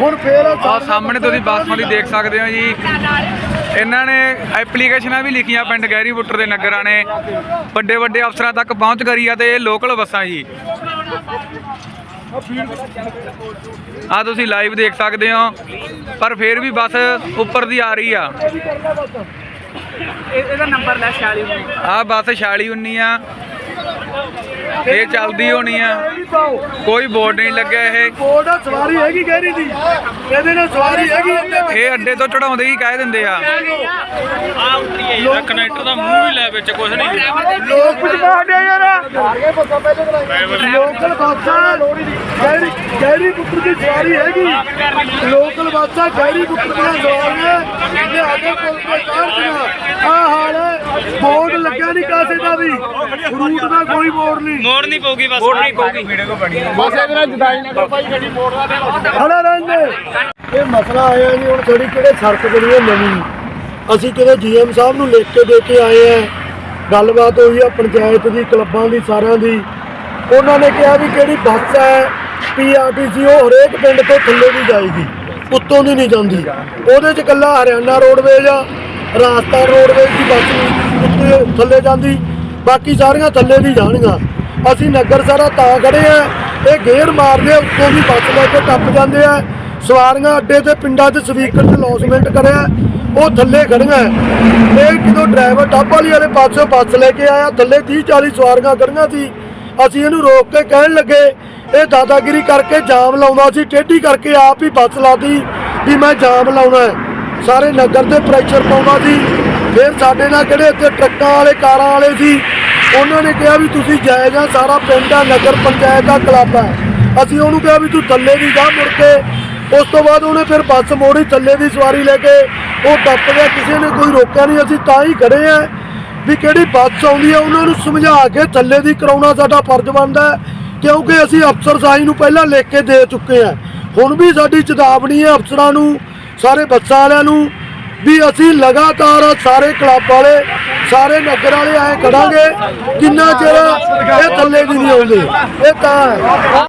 ਹੁਣ ਫੇਰ ਸਾਹਮਣੇ ਤੁਸੀਂ ਬੱਸਾਂ ਦੀ ਦੇਖ ਸਕਦੇ ਹੋ ਜੀ। ਇਹਨਾਂ ਨੇ ਐਪਲੀਕੇਸ਼ਨਾਂ ਵੀ ਲਿਖੀਆਂ ਪਿੰਡ ਗਹਿਰੀ ਬੁੱਟਰ ਦੇ ਨਗਰਾਂ ਨੇ। ਵੱਡੇ ਵੱਡੇ ਅਫਸਰਾਂ ਤੱਕ ਪਹੁੰਚ ਕਰੀ ਆ ਤੇ ਇਹ ਲੋਕਲ ਬੱਸਾਂ ਜੀ। ਆ ਤੁਸੀਂ ਲਾਈਵ ਦੇਖ ਸਕਦੇ ਹੋ ਪਰ ਫਿਰ ਵੀ ਬੱਸ ਉੱਪਰ ਦੀ ਆ ਰਹੀ ਆ। ਇਹਦਾ ਨੰਬਰ ਲੈ 46 ਆ ਬੱਸ 4619 ਆ। ਇਹ ਚੱਲਦੀ ਹੋਣੀ ਆ। ਕੋਈ ਬੋਰਡ ਨਹੀਂ ਲੱਗਿਆ ਇਹ। ਬੋਰਡ ਆ, ਸਵਾਰੀ ਹੈਗੀ ਗਹਿਰੀ ਦੀ। ਇਹਦੇ ਨਾਲ ਸਵਾਰੀ ਹੈਗੀ ਅੱਡੇ ਇਹ ਅੱਡੇ ਤੋਂ ਚੜਾਉਂਦੇ ਹੀ ਕਹਿ ਦਿੰਦੇ ਆ। ਕਨੈਕਟਰ ਦਾ ਮੂੰਹ ਵੀ ਲੈ ਵਿੱਚ ਕੁਝ ਨਹੀਂ। ਲੋਕ ਕੁਝ ਬਾਹਰ ਯਾਰ ਲੋਕਲ ਬੱਸਾਂ ਗਹਿਰੀ ਗਹਿਰੀ ਪੁੱਤਰ ਦੀ ਸਵਾਰੀ ਹੈਗੀ। ਲੋਕਲ ਬੱਸਾਂ ਗਹਿਰੀ ਪੁੱਤਰ ਦੀਆਂ ਸਵਾਰੀਆਂ। ਤੇ ਆਗੇ ਪੁਲ ਤੇ ਚੜ੍ਹਦੀਆਂ ਆ ਹਾਲ ਹੈ ਬੋਰਡ ਲੱਗਿਆ ਨਹੀਂ ਕਾਸੇ ਦਾ ਵੀ। ਰੂਟ ਦਾ ਕੋਈ ਬੋਰਡ ਨਹੀਂ। ਮੋੜ ਨਹੀਂ ਪਊਗੀ ਬਸ। ਮੋੜ ਨਹੀਂ ਪਊਗੀ। ਖੜਾ ਰਹਿੰਦੇ ਇਹ ਮਸਲਾ ਆਇਆ ਜੀ ਹੁਣ ਥੋੜੀ ਕਿਹੜੇ ਸੜਕ ਬਣੀ ਹੈ ਨਵੀਂ। ਅਸੀਂ ਕਿਹੜੇ ਜੀਐਮ ਸਾਹਿਬ ਨੂੰ ਲਿਖ ਕੇ ਦੇ ਕੇ ਆਏ ਆ। ਗੱਲਬਾਤ ਹੋਈ ਆ ਪੰਚਾਇਤ ਦੀ ਕਲੱਬਾਂ ਦੀ ਸਾਰਿਆਂ ਦੀ। ਉਹਨਾਂ ਨੇ ਕਿਹਾ ਵੀ ਕਿਹੜੀ ਬੱਸ ਹੈ ਪੀਆਰਟੀਸੀ ਉਹ ਹਰੇਕ ਪਿੰਡ ਤੋਂ ਥੱਲੇ ਦੀ ਜਾਏਗੀ ਉੱਤੋਂ ਦੀ ਨਹੀਂ ਜਾਂਦੀ। ਉਹਦੇ ਚ ਕੱਲਾ ਹਰਿਆਣਾ ਰੋਡਵੇਜ ਆ ਰਾਜਸਥਾਨ ਰੋਡਵੇਜ ਦੀ ਬੱਸ ਨਹੀਂ ਉੱਤੇ ਥੱਲੇ ਜਾਂਦੀ ਬਾਕੀ ਸਾਰੀਆਂ ਥੱਲੇ ਦੀ ਜਾਣਗੀਆਂ ਅਸੀਂ ਨਗਰ ਸਾਰਾ ਤਾਂ ਖੜੇ ਆ ਇਹ ਗੇਅਰ ਮਾਰਦੇ ਆ, ਉੱਤੋਂ ਦੀ ਬੱਸ ਲੈ ਕੇ ਟੱਪ ਜਾਂਦੇ ਆ। ਸਵਾਰੀਆਂ ਅੱਡੇ ਤੇ ਪਿੰਡਾਂ 'ਚ ਸਪੀਕਰ 'ਚ ਲੌਸਮੈਂਟ ਕਰਿਆ ਉਹ ਥੱਲੇ ਖੜੀਆਂ। ਇਹ ਕਿਦੋਂ ਡਰਾਈਵਰ ਟੱਪ ਵਾਲੀ ਵਾਲੇ ਪਾਸੇ ਬੱਸ ਲੈ ਕੇ ਆਇਆ ਥੱਲੇ 30 40 ਸਵਾਰੀਆਂ ਖੜੀਆਂ ਸੀ। ਅਸੀਂ ਇਹਨੂੰ ਰੋਕ ਕੇ ਕਹਿਣ ਲੱਗੇ ਇਹ ਦਾਦਾਗਿਰੀ ਕਰਕੇ ਜਾਮ ਲਾਉਂਦਾ ਸੀ ਟੇਢੀ ਕਰਕੇ ਆਪ ਹੀ ਬੱਸ ਲਾਦੀ ਵੀ ਮੈਂ ਜਾਮ ਲਾਉਣਾ ਹੈ। ਸਾਰੇ ਨਗਰ ਤੇ ਪ੍ਰੈਸ਼ਰ ਪਾਉਂਦਾ ਸੀ। ਫਿਰ ਸਾਡੇ ਨਾਲ ਕਿਹੜੇ ਇੱਥੇ ਟਰੱਕਾਂ ਵਾਲੇ, ਕਾਰਾਂ ਵਾਲੇ ਸੀ? ਉਹਨਾਂ ਨੇ ਕਿਹਾ ਵੀ ਤੁਸੀਂ ਜਾਇਜ਼ ਆ, ਸਾਰਾ ਪਿੰਡ ਆ, ਨਗਰ ਪੰਚਾਇਤ ਦਾ ਕਲੱਬ ਹੈ ਅਸੀਂ ਉਹਨੂੰ ਕਿਹਾ ਵੀ ਤੂੰ ਥੱਲੇ ਦੀ ਜਾ ਮੁੜ ਕੇ। ਉਸ ਤੋਂ ਬਾਅਦ ਉਹਨੇ ਫਿਰ ਬੱਸ ਮੋੜੀ ਥੱਲੇ ਦੀ ਸਵਾਰੀ ਲੈ ਕੇ। ਉਹ ਟੱਪ ਗਿਆ, ਕਿਸੇ ਨੇ ਕੋਈ ਰੋਕਿਆ ਨਹੀਂ। ਅਸੀਂ ਤਾਂ ਹੀ ਖੜੇ ਆ ਵੀ ਕਿਹੜੀ ਬੱਸ ਆਉਂਦੀ ਹੈ ਉਹਨਾਂ ਨੂੰ ਸਮਝਾ ਕੇ ਥੱਲੇ ਦੀ ਕਰਾਉਣਾ ਸਾਡਾ ਫਰਜ਼ ਬਣਦਾ ਕਿਉਂਕਿ ਅਸੀਂ ਅਫਸਰ ਸਾਈ ਨੂੰ ਪਹਿਲਾਂ ਲਿਖ ਕੇ ਦੇ ਚੁੱਕੇ ਆ। ਹੁਣ ਵੀ ਸਾਡੀ ਚੇਤਾਵਨੀ ਹੈ ਅਫਸਰਾਂ ਨੂੰ ਸਾਰੇ ਬੱਸਾਂ ਵਾਲਿਆਂ ਨੂੰ ਵੀ ਅਸੀਂ ਲਗਾਤਾਰ ਸਾਰੇ ਕਲੱਬ ਵਾਲੇ, ਸਾਰੇ ਨਗਰ ਵਾਲੇ ਐ ਕਰਾਂਗੇ ਕਿੰਨਾ ਚਿਰ ਇਹ ਥੱਲੇ ਦੀ ਨਹੀਂ ਆਉਂਦੇ। ਇਹ ਤਾਂ ਹੈ।